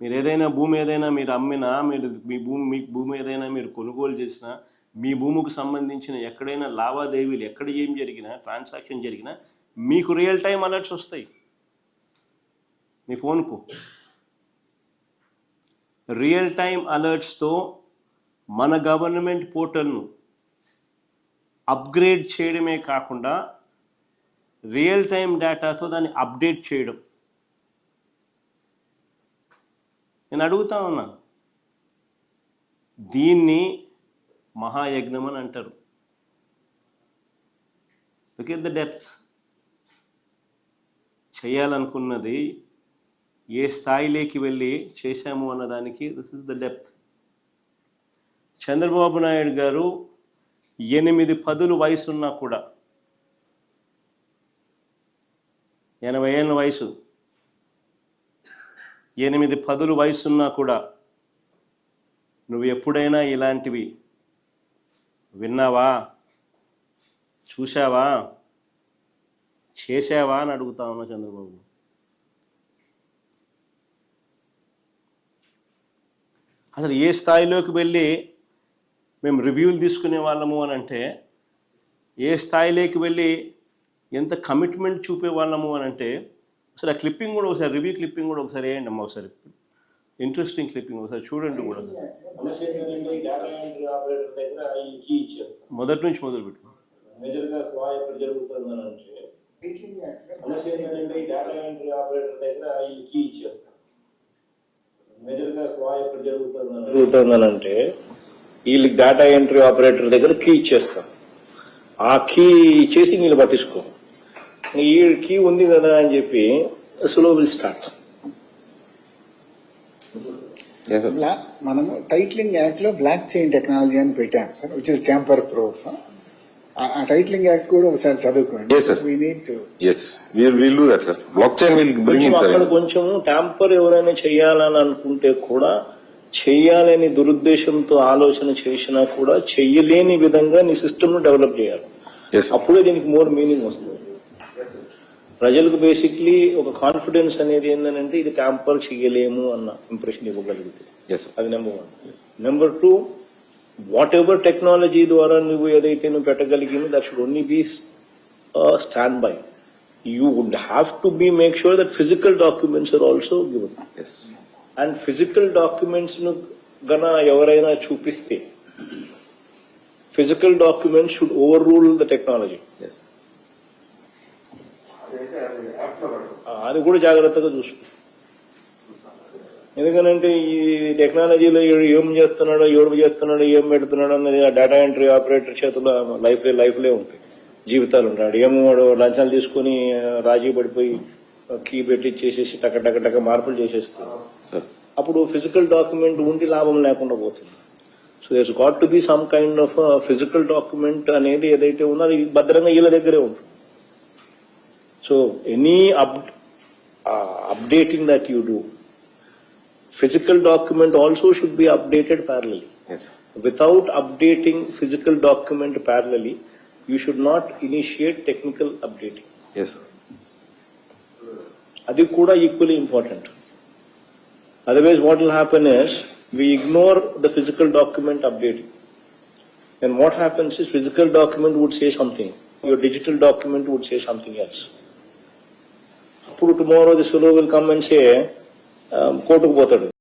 మీరు ఏదైనా భూమి ఏదైనా మీరు అమ్మినా మీరు మీ భూమి మీ భూమి ఏదైనా మీరు కొనుగోలు చేసినా మీ భూమికి సంబంధించిన ఎక్కడైనా లావాదేవీలు ఎక్కడ ఏం జరిగినా ట్రాన్సాక్షన్ జరిగినా మీకు రియల్ టైం అలర్ట్స్ వస్తాయి. మీ ఫోన్కు. రియల్ టైం అలర్ట్స్తో మన గవర్నమెంట్ పోర్టల్ను అప్గ్రేడ్ చేయడమే కాకుండా రియల్ టైం డేటాతో దాన్ని అప్డేట్ చేయడం. నేను అడుగుతా ఉన్నా. దీన్ని మహాయజ్ఞం అని అంటారు. లుక్ ఎట్ ద డెప్త్ చేయాలనుకున్నది ఏ స్థాయిలోకి వెళ్ళి చేశాము అన్నదానికి this is the depth Chandrababu Naidu garu ఎనిమిది పదులు వయసున్నా కూడా ఎనభై ఏళ్ళ వయసు ఎనిమిది పదులు వయసున్నా కూడా నువ్వు ఎప్పుడైనా ఇలాంటివి విన్నావా? చూశావా? చేశావా అని అడుగుతా ఉన్నా చంద్రబాబు. అసలు ఏ స్థాయిలోకి వెళ్ళి మేము రివ్యూలు తీసుకునే వాళ్ళము అని అంటే ఏ స్థాయిలోకి వెళ్ళి ఎంత కమిట్మెంట్ చూపే వాళ్ళము అని అంటే అసలు ఆ క్లిప్పింగ్ కూడా ఒకసారి రివ్యూ క్లిప్పింగ్ కూడా ఒకసారి వేయండి అమ్మా ఒకసారి. ఇంట్రెస్టింగ్ క్లిప్పింగ్ ఒకసారి చూడండి కూడా. సమస్య ఏంటంటే ఎంట్రీ ఆపరేటర్ దగ్గర ఈ కీ మొదటి నుంచి మొదలు పెట్టు. మేజర్గా ఫ్లా ఎప్పుడు జరుగుతుందని అంటే సమస్య ఏంటంటే ఈ డేటా ఎంట్రీ ఆపరేటర్ దగ్గర ఈ కీ ఇచ్చేస్తాం మేజర్గా ఫ్లా ఎక్కడ జరుగుతుందని జరుగుతుందని అంటే వీళ్ళకి డేటా ఎంట్రీ ఆపరేటర్ దగ్గర కీ ఇచ్చేస్తాం. ఆ కీ ఇచ్చేసి వీళ్ళు పట్టించుకో ఈ కీ ఉంది కదా అని చెప్పి స్లో విల్ స్టార్ట్. మనము టైట్లింగ్ యాక్ట్లో బ్లాక్ చైన్ టెక్నాలజీ అని పెట్టాం sir which is tamper proof ఆ టైట్లింగ్ యాక్ట్ కూడా ఒకసారి చదువుకోండి. అక్కడ. కొంచెం ట్యాంపర్ ఎవరైనా చేయాలని అనుకుంటే కూడా చెయ్యాలని దురుద్దేశంతో ఆలోచన చేసినా కూడా చెయ్యలేని విధంగా నీ సిస్టమ్ను డెవలప్ చేయాలి. అప్పుడే దీనికి మోర్ మీనింగ్ వస్తుంది. ప్రజలకు బేసిక్లీ ఒక కాన్ఫిడెన్స్ అనేది ఏంటంటే ఇది ట్యాంపర్ చేయలేము అన్న ఇంప్రెషన్ ఇవ్వగలిగితే. అది number one number two whatever technology ద్వారా నువ్వు ఏదైతే నువ్వు పెట్టగలిగిందో that should only be stand by you would have to be make sure that physical documents are also given Yes. And physical డాక్యుమెంట్స్ను గన ఎవరైనా చూపిస్తే physical documents should overrule the technology అది కూడా జాగ్రత్తగా చూసుకో. ఎందుకనంటే ఈ టెక్నాలజీలో ఏం చేస్తున్నాడో ఎవడు చేస్తున్నాడో ఏం పెడుతున్నాడో అనేది ఆ డేటా ఎంట్రీ ఆపరేటర్ చేతిలో లైఫ్ లైఫ్లే ఉంటాయి. జీవితాలు ఉంటాడు ఏమో వాడు లంచాలు తీసుకుని రాజీ పడిపోయి కీ పెట్టి చేసేసి టక టక టక మార్పులు చేసేస్తాడు. అప్పుడు ఫిజికల్ డాక్యుమెంట్ ఉండి లాభం లేకుండా పోతుంది. So does got to be some kind of physical document అనేది ఏదైతే ఉందో అది భద్రంగా వీళ్ళ దగ్గరే ఉంటుంది. So any up Updating that you do physical document also should be updated parallelly Yes, sir. without updating physical document parallelly, you should not initiate technical updating. Yes, sir. అది కూడా equally important otherwise what will happen is we ignore the physical document updating and what happens is physical document would say something your digital document would say something else అప్పుడు tomorrow this fellow will come and say కోర్టుకు పోతాడు.